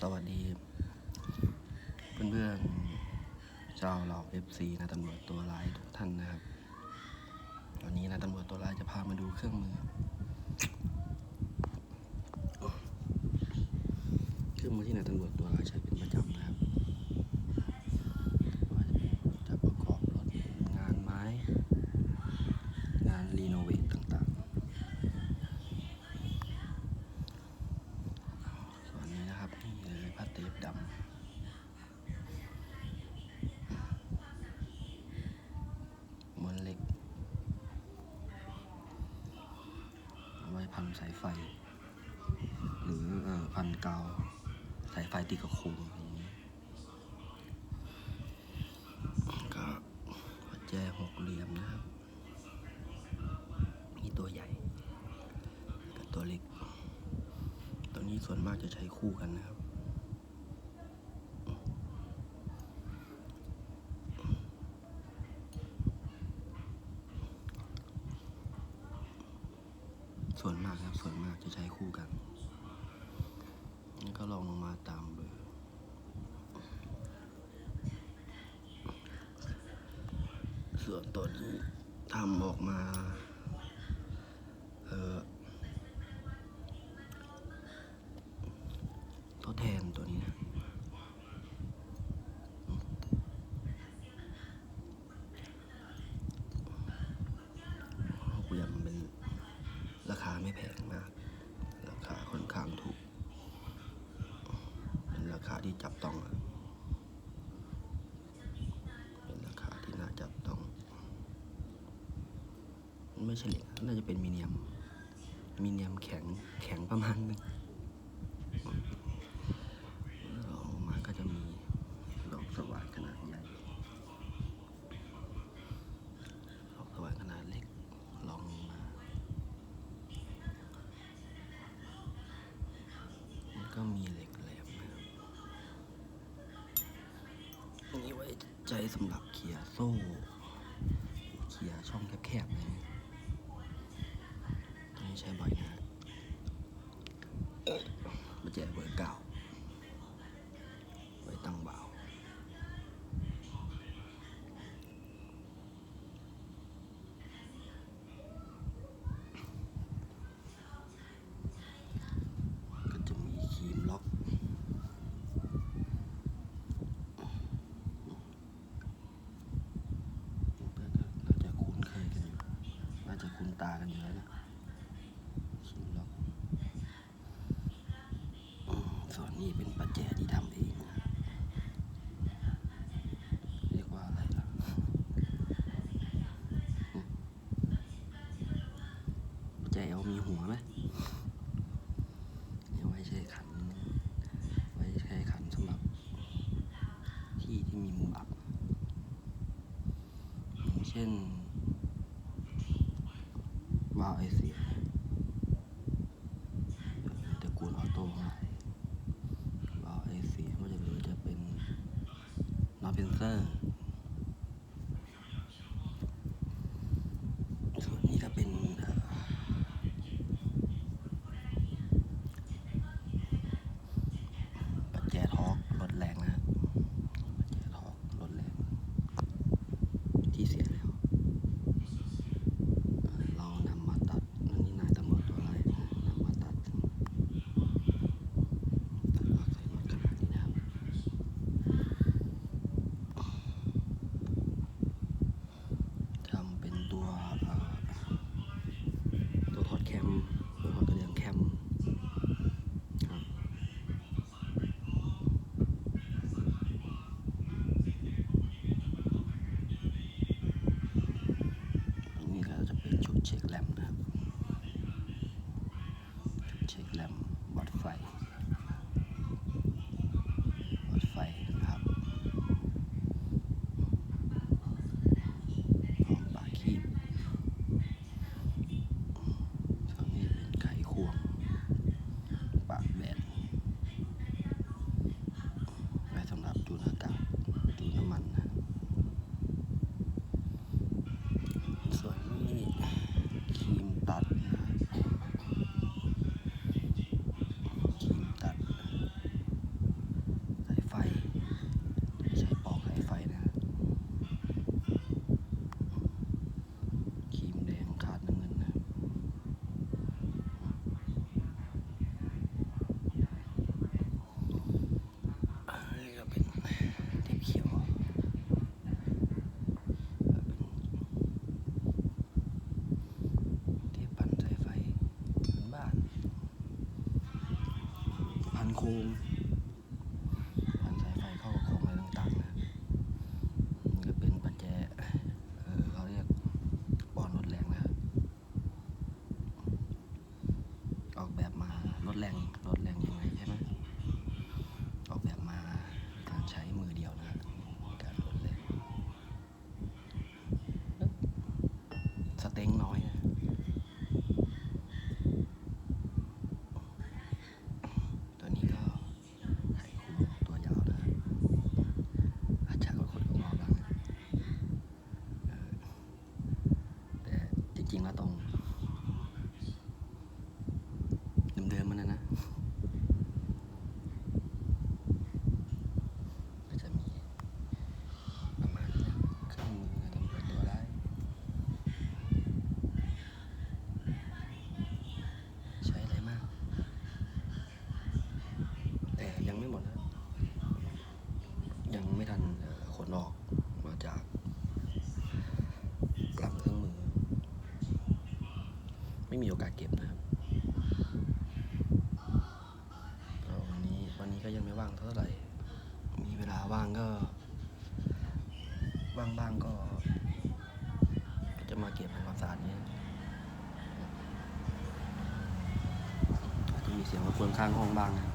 สวัสดี เพื่อนๆชาวเราเอฟซีนะตำรวจตัวร้ายทุกท่านนะครับวันนี้นะตำรวจตัวร้ายจะพามาดูเครื่องมือ เครื่องมือที่นายตำรวจตัวร้ายใช้เป็นประจำนะครับว่าจะเป็นจะประกอบรถงานไม้ งานรีโนเวทต่างๆ ส่วนนี้นะครับนี่เลยผ้าเทปดำม้วนเหล็กเอาไว้ พันสายไฟ หรืออพันกาวสายไฟติดกับโคมอย่างนี้ก็หัวแจหกเหลี่ยมนะครับมีตัวใหญ่กับตัวเล็ก ตัวนี้ส่วนมากจะใช้คู่กันนะครับ ส่วนมากครับส่วนมากจะใช้คู่กัน แล้วก็ลองลงมาตามเบอร์ส่วนตัวนี้ทำออกมา ราคาไม่แพงมาก ราคาค่อนข้างถูก เป็นราคาที่จับต้องเป็นราคาที่น่าจับต้อง ไม่ใช่เหล็กน่าจะเป็นมีเนียม มีเนียมแข็งแข็งประมาณนึง สำหรับเขี่ยโซ่เขี่ยช่องแคบๆนะไรเงี้ยตัวนี้ใช้บ่อยนะมาเจกเบอร์เก่า ไว้ตั้งเบาก็จะมีครีมล็อก เพื่อนๆก็น่าจะคุ้นเคยกันอยู่ น่าจะคุ้น ตากันอยู่แล้วนะครีมล็อกส่วนนี้เป็นปัจแจที่ทำเอง เรียกว่าอะไรล่ะใจเอามีหัวไหมเอาไว้ใช้ขัน ไว้ใช้ขันสำหรับ ที่ที่มีมุมอับ อย่างเช่น วาไอเสีตระกูลออโต้ทั้งหลาไอเสีมันจะหรือจะเป็นนอเพนเซอร์ home. โอกาสเก็บนะครับวันนี้วันนี้ก็ยังไม่ว่างเท่าไหร่ มีเวลาว่างก็ ว่างบ้างก็ จะมาเก็บความสะอาดนี้อาจจะมีเสียงรบกวนข้างห้องบ้างนะ